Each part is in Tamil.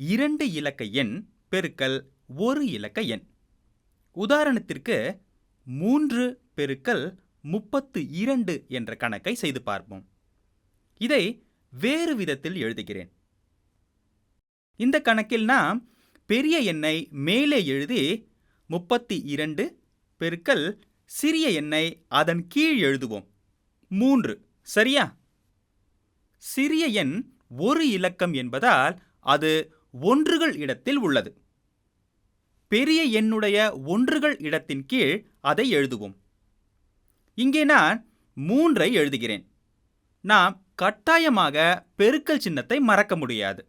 இரண்டு இலக்க எண் பெருக்கல் ஒரு இலக்க எண். உதாரணத்திற்கு மூன்று பெருக்கல் முப்பத்து இரண்டு என்ற கணக்கை செய்து பார்ப்போம். இதை வேறு விதத்தில் எழுதுகிறேன். இந்த கணக்கில் நாம் பெரிய எண்ணை மேலே எழுதி முப்பத்தி இரண்டு பெருக்கல் சிறிய எண்ணை அதன் கீழ் எழுதுவோம். மூன்று சரியா? சிறிய எண் ஒரு இலக்கம் என்பதால் அது ஒன்றுகள் இடத்தில் உள்ளது. பெரிய எண்ணுடைய ஒன்றுகள் இடத்தின் கீழ் அதை எழுதுவோம். இங்கே நான் மூன்றை எழுதுகிறேன். நாம் கட்டாயமாக பெருக்கல் சின்னத்தை மறக்க முடியாது.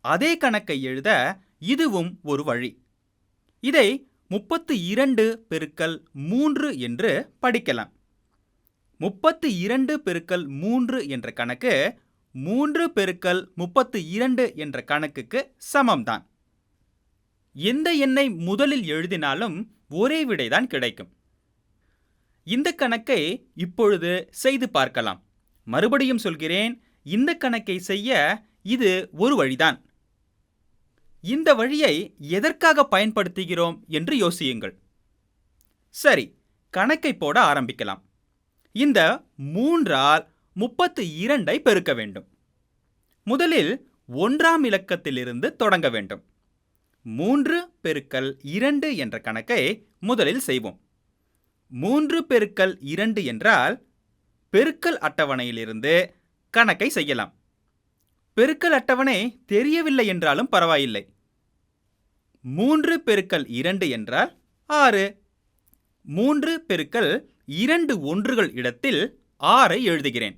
அதே கணக்கை எழுத இதுவும் ஒரு வழி. இதை முப்பத்து இரண்டு பெருக்கல் மூன்று என்று படிக்கலாம். முப்பத்து இரண்டு பெருக்கல் மூன்று என்ற கணக்கு மூன்று பெருக்கல் முப்பத்து இரண்டு என்ற கணக்குக்கு சமம்தான். எந்த எண்ணை முதலில் எழுதினாலும் ஒரே விடைதான் கிடைக்கும். இந்த கணக்கை இப்பொழுது செய்து பார்க்கலாம். மறுபடியும் சொல்கிறேன் இந்த கணக்கை செய்ய இது ஒரு வழிதான். இந்த வழியை எதற்காக பயன்படுத்துகிறோம் என்று யோசியுங்கள். சரி கணக்கை போட ஆரம்பிக்கலாம். இந்த மூன்றால் முப்பத்து இரண்டை பெருக்க வேண்டும். முதலில் ஒன்றாம் இலக்கத்திலிருந்து தொடங்க வேண்டும். மூன்று பெருக்கல் இரண்டு என்ற கணக்கை முதலில் செய்வோம். மூன்று பெருக்கல் இரண்டு என்றால் பெருக்கல் அட்டவணையிலிருந்து கணக்கை செய்யலாம். பெருக்கல் அட்டவணை தெரியவில்லை என்றாலும் பரவாயில்லை. மூன்று பெருக்கல் இரண்டு என்றால் ஆறு. மூன்று பெருக்கல் இரண்டு ஒன்றுகள் இடத்தில் ஆறை எழுதுகிறேன்.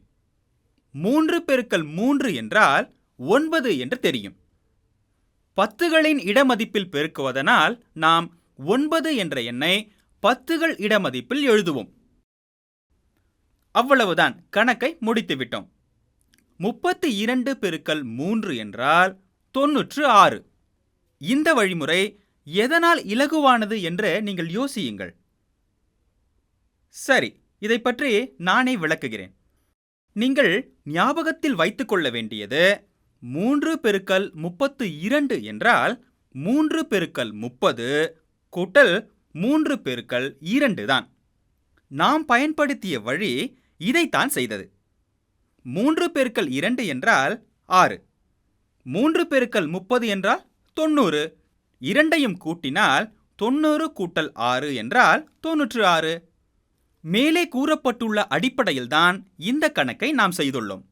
மூன்று பெருக்கல் மூன்று என்றால் ஒன்பது என்று தெரியும். பத்துகளின் இடமதிப்பில் பெருக்குவதனால் நாம் ஒன்பது என்ற எண்ணை பத்துகள் இடமதிப்பில் எழுதுவோம். அவ்வளவுதான் கணக்கை முடித்துவிட்டோம். முப்பத்தி இரண்டு பெருக்கல் மூன்று என்றால் தொன்னூற்று ஆறு. இந்த வழிமுறை எதனால் இலகுவானது என்று நீங்கள் யோசியுங்கள். சரி இதை பற்றி நானே விளக்குகிறேன். நீங்கள் ஞாபகத்தில் வைத்துக்கொள்ள வேண்டியது மூன்று பெருக்கல் முப்பத்து இரண்டு என்றால் மூன்று பெருக்கல் முப்பது கூட்டல் மூன்று பெருக்கல் இரண்டு தான். நாம் பயன்படுத்திய வழி இதைத்தான் செய்தது. மூன்று பெருக்கல் இரண்டு என்றால் ஆறு. மூன்று பெருக்கல் முப்பது என்றால் தொண்ணூறு. இரண்டையும் கூட்டினால் தொண்ணூறு கூட்டல் ஆறு என்றால் தொன்னூற்று ஆறு. மேலே கூறப்பட்டுள்ள அடிப்படையில்தான் இந்த கணக்கை நாம் செய்துள்ளோம்.